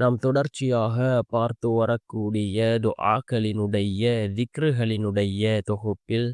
நாம் தொடர்ச்சியாக பார்த்து வரக்கூடிய துஆக்களினுடைய திக்ருகளினுடைய தொகுப்பில்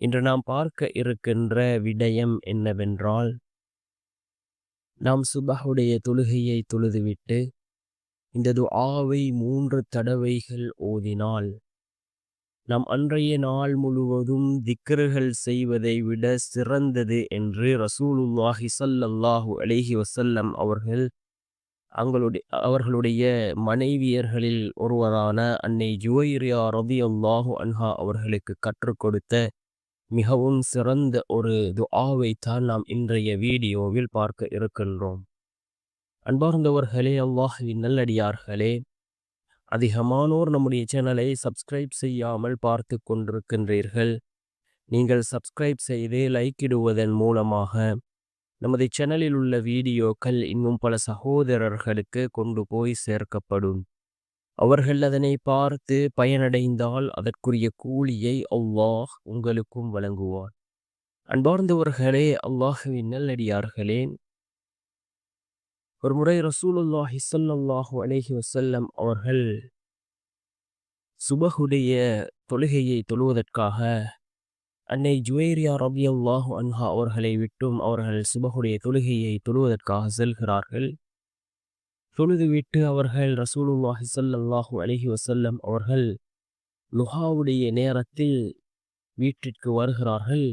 இன்று நாம் பார்க்க இருக்கின்ற விடயம் என்னவென்றால் நாம் சுபஹுடைய தொழுகையை தொழுதுவிட்டு இந்த துஆவை மூன்று தடவைகள் ஓதினால் நாம் அன்றைய நாள் முழுவதும் திக்ருகள் செய்வதை விட சிறந்தது என்று ரசூலுல்லாஹி சல்லல்லாஹு அலிஹி வசல்லம் அவர்கள் அவங்களுடைய அவர்களுடைய மனைவியர்களில் ஒருவரான அன்னை ஜுவைரியா ரதியல்லாஹு அன்ஹா அவர்களுக்கு கற்றுக் கொடுத்த மிகவும் சிறந்த ஒரு துஆவைத்தான் நாம் இன்றைய வீடியோவில் பார்க்க இருக்கின்றோம். அன்பார்ந்தவர்களே அல்லாஹுவின் நல்லடியார்களே அதிகமானோர் நம்முடைய சேனலை சப்ஸ்கிரைப் செய்யாமல் பார்த்து கொண்டிருக்கின்றீர்கள். நீங்கள் சப்ஸ்கிரைப் செய்து லைக் இடுவதன் மூலமாக நமது சேனலில் உள்ள வீடியோக்கள் இன்னும் பல சகோதரர்களுக்கு கொண்டு போய் சேர்க்கப்படும். அவர்கள் அதனை பார்த்து பயனடைந்தால் அதற்குரிய கூலியை அல்லாஹ் உங்களுக்கும் வழங்குவார் அன்பார்ந்தவர்களே அல்லாஹுவின் நல்லடியார்களே. ஒரு முறை ரசூலுல்லாஹி ஸல்லல்லாஹு அலைஹி வசல்லம் அவர்கள் சுபகுடைய தொழுகையை தொழுவதற்காக அன்னை ஜுவேரியா ரபி அல்லாஹு அன்ஹா அவர்களை விட்டும் அவர்கள் சுபகுடைய தொழுகையை தொழுவதற்காக செல்கிறார்கள். தொழுதுவிட்டு அவர்கள் ரசூலுல்லாஹி சல்லாஹூ அலஹி வசல்லம் அவர்கள் லுஹாவுடைய நேரத்தில் வீட்டிற்கு வருகிறார்கள்.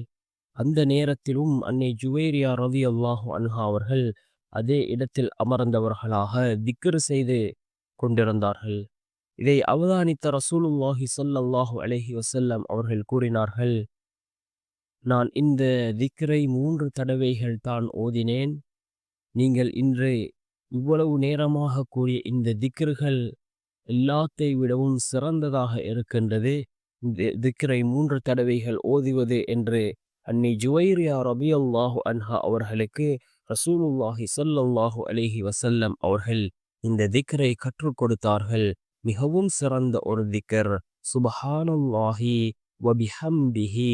அந்த நேரத்திலும் அன்னை ஜுவேரியா ரவி அல்லாஹு அன்ஹா அவர்கள் அதே இடத்தில் அமர்ந்தவர்களாக திக்கர் செய்து கொண்டிருந்தார்கள். இதை அவதானித்த ரசூலுல்லாஹி சல்லாஹூ அலஹி வசல்லம் அவர்கள் கூறினார்கள். நான் இந்த திக்கரை மூன்று தடவைகள் தான் ஓதினேன். நீங்கள் இன்று இவ்வளவு நேரமாக கூறிய இந்த திக்கர்கள் எல்லாத்தை விடவும் சிறந்ததாக இருக்கின்றது. இந்த மூன்று தடவைகள் ஓதுவது என்று அன்னை ஜுவைரியா ரபி அல்லாஹு அன்ஹா அவர்களுக்கு ரசூலுல்லாஹி ஸல்லல்லாஹு அலிஹி வசல்லம் அவர்கள் இந்த திக்கரை கற்றுக் கொடுத்தார்கள். மிகவும் சிறந்த ஒரு திக்கர் சுபஹானல்லாஹி வபிஹம்பிஹி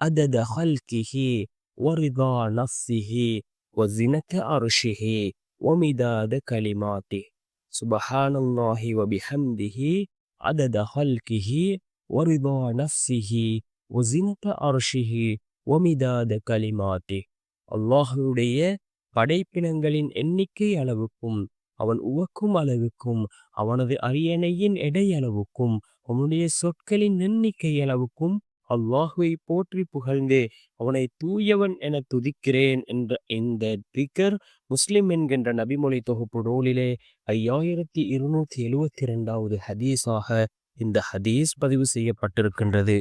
عدد خلقه ورضا نفسه وزنة عرشه ومداد كلماته سبحان الله وبحمده عدد خلقه ورضا نفسه وزنة عرشه ومداد كلماته அல்லாஹுடைய படைப்பினங்களின் எண்ணிக்கை அளவுக்கும் அவன் உவக்கும் அளவுக்கும் அவனது அரியணையின் எடையளவுக்கும் அவனுடைய சொற்களின் எண்ணிக்கை அளவுக்கும் அல்லாஹுவை போற்றி புகழ்ந்து அவனை தூயவன் என துதிக்கிறேன் என்ற இந்த திக்கர் முஸ்லிம் என்கின்ற நபிமொழி தொகுப்பு நூலிலே ஐயாயிரத்தி இருநூற்றி எழுவத்தி இரண்டாவது ஹதீஸாக இந்த ஹதீஸ் பதிவு செய்யப்பட்டிருக்கின்றது.